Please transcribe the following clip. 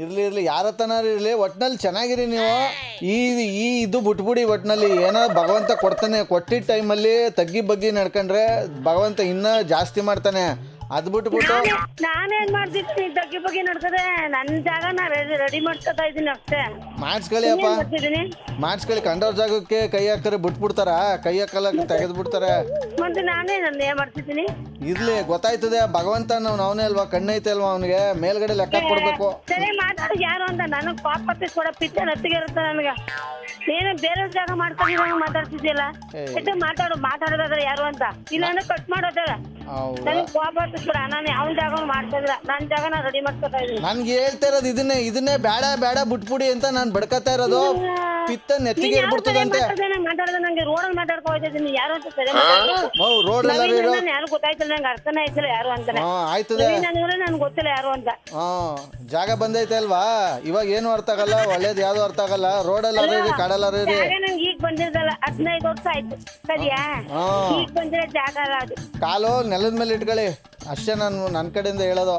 ಇರ್ಲಿ, ಇರಲಿ, ಯಾರ ಹತ್ರನಾರು ಇರಲಿ, ಒಟ್ನಲ್ಲಿ ಚೆನ್ನಾಗಿರಿ ನೀವು. ಈ ಈ ಇದು ಬಿಟ್ಬಿಡಿ ಒಟ್ನಲ್ಲಿ. ಏನೋ ಭಗವಂತ ಕೊಡ್ತಾನೆ, ಕೊಟ್ಟಿದ್ದ ಟೈಮಲ್ಲಿ ತಗ್ಗಿ ಬಗ್ಗಿ ನಡ್ಕೊಂಡ್ರೆ ಭಗವಂತ ಇನ್ನೂ ಜಾಸ್ತಿ ಮಾಡ್ತಾನೆ. ಅದು ಬಿಟ್ಬಿಟ್ಟು ನಾನೇ- ನಾನೇನ್ ಮಾಡ್ತಿದ್ದೀನಿ ಬಗ್ಗೆ ಬಗ್ಗೆ ನಡ್ಕದೆ ನನ್ ಜಾಗ ನಾ ರೆಡಿ ಮಾಡ್ಕೊತಾ ಇದೀನಿ ಅಷ್ಟೇ. ಮಾಡ್ಸ್ಕೊಳ್ಳಿ ಅಪ್ಪ ಏನ್ ಮಾಡ್ತಿದೀನಿ ಮಾಡಿಸ್ಕೊಳ್ಳಿ ಕಂಡವ್ರ ಜಾಗಕ್ಕೆ ಕೈ ಬಿಟ್ ಬಿಟ್ಬಿಡ್ತಾರ ಕೈ ಹಾಕಲ್ಲ ತೆಗೆದು ಬಿಡ್ತಾರೆ ಮತ್ತೆ ನಾನೇ ನಾನು ಏನ್ ಮಾಡ್ತಿದ್ದೀನಿ? ಇರ್ಲಿ ಗೊತ್ತಾಯ್ತದೆ ಭಗವಂತ ನಾವು ಅವನೇ ಅಲ್ವಾ ಕಣ್ಣೈತೆ ಅಲ್ವಾ ಅವನಿಗೆ? ಮೇಲ್ಗಡೆ ಲೆಕ್ಕ ಕೊಡ್ಬೇಕು. ಸರಿ ಮಾತಾಡು ಯಾರು ಅಂತ? ನನಗ್ ಪಾಪ ಕೊಡ ಪಿಚ್ಚೆ ನತ್ತಿಗೆ ಇರುತ್ತೆ ನನಗ. ನೀನು ಬೇರೆ ಜಾಗ ಮಾಡ್ಕೊಂಡಿರೋ ಮಾತಾಡ್ತಿದ್ಯಲ್ಲ? ಎಟ್ಟು ಮಾತಾಡು ಮಾತಾಡೋದಾದ್ರೆ ಯಾರು ಅಂತ? ಇಲ್ಲಾಂದ್ರೆ ಕಟ್ ಮಾಡೋದಾರ ನನಗ್ ಕೋಪ ಹತ್ತಿಸ್ಬಿಡ ನಾನು ಯಾವ ಜಾಗ ನನ್ನ ಜಾಗ ನಾ ರೆಡಿ ಮಾಡ್ಕೊತಾ ಇದೀನಿ ನನ್ಗೆ ಹೇಳ್ತಾ ಇರೋದು ಇದನ್ನೇ ಇದನ್ನೇ ಬೇಡ ಬೇಡ ಬಿಟ್ಬಿಡಿ ಅಂತ ನಾನು ಬಡ್ಕತಾ ಇರೋದು. ಪಿತ್ತ ನೆತ್ತಿಗೆ ಇರ್ಬಿಡ್ತದಂತೆ. ಮಾತಾಡದ? ನಂಗೆ ಮಾತಾಡ್ಕೊ ಯಾರು ಅಂತ ಸರಿ. ರೋಡ್ ಎಲ್ಲ ಇರೋ? ಯಾರು ಗೊತ್ತಾಯ್ತಿಲ್ಲ ನಂಗೆ ಅರ್ಥನೇ ಆಯ್ತಿಲ್ಲ ಯಾರು ಹಾ ಆಯ್ತದೆ. ಗೊತ್ತಿಲ್ಲ ಯಾರು ಅಂತ. ಹಾ ಜಾಗ ಬಂದೈತೆ ಅಲ್ವಾ? ಇವಾಗ ಏನು ಅರ್ಥ ಆಗಲ್ಲ ಒಳ್ಳೇದು ಯಾವ್ದು ಅರ್ಥ ಆಗಲ್ಲ. ರೋಡ್ ಇರಿ ಅರೇರಿ ಕಾಡಲ್ಲ ಅರೇರಿ ನಂಗೆ ಈಗ ಬಂದಿರದಲ್ಲ ಹದಿನೈದು ವರ್ಷ ಆಯ್ತು. ಸರಿಯಾ? ಹಾ. ಈಗ ಬಂದಿರೋ ಜಾಗ ಅದು. ಕಾಲು ನೆಲದ ಮೇಲೆ ಇಟ್ಕೊಳ್ಳಿ. ಅಷ್ಟೇ ನಾನು ನನ್ನ ಕಡೆಯಿಂದ ಹೇಳೋದು.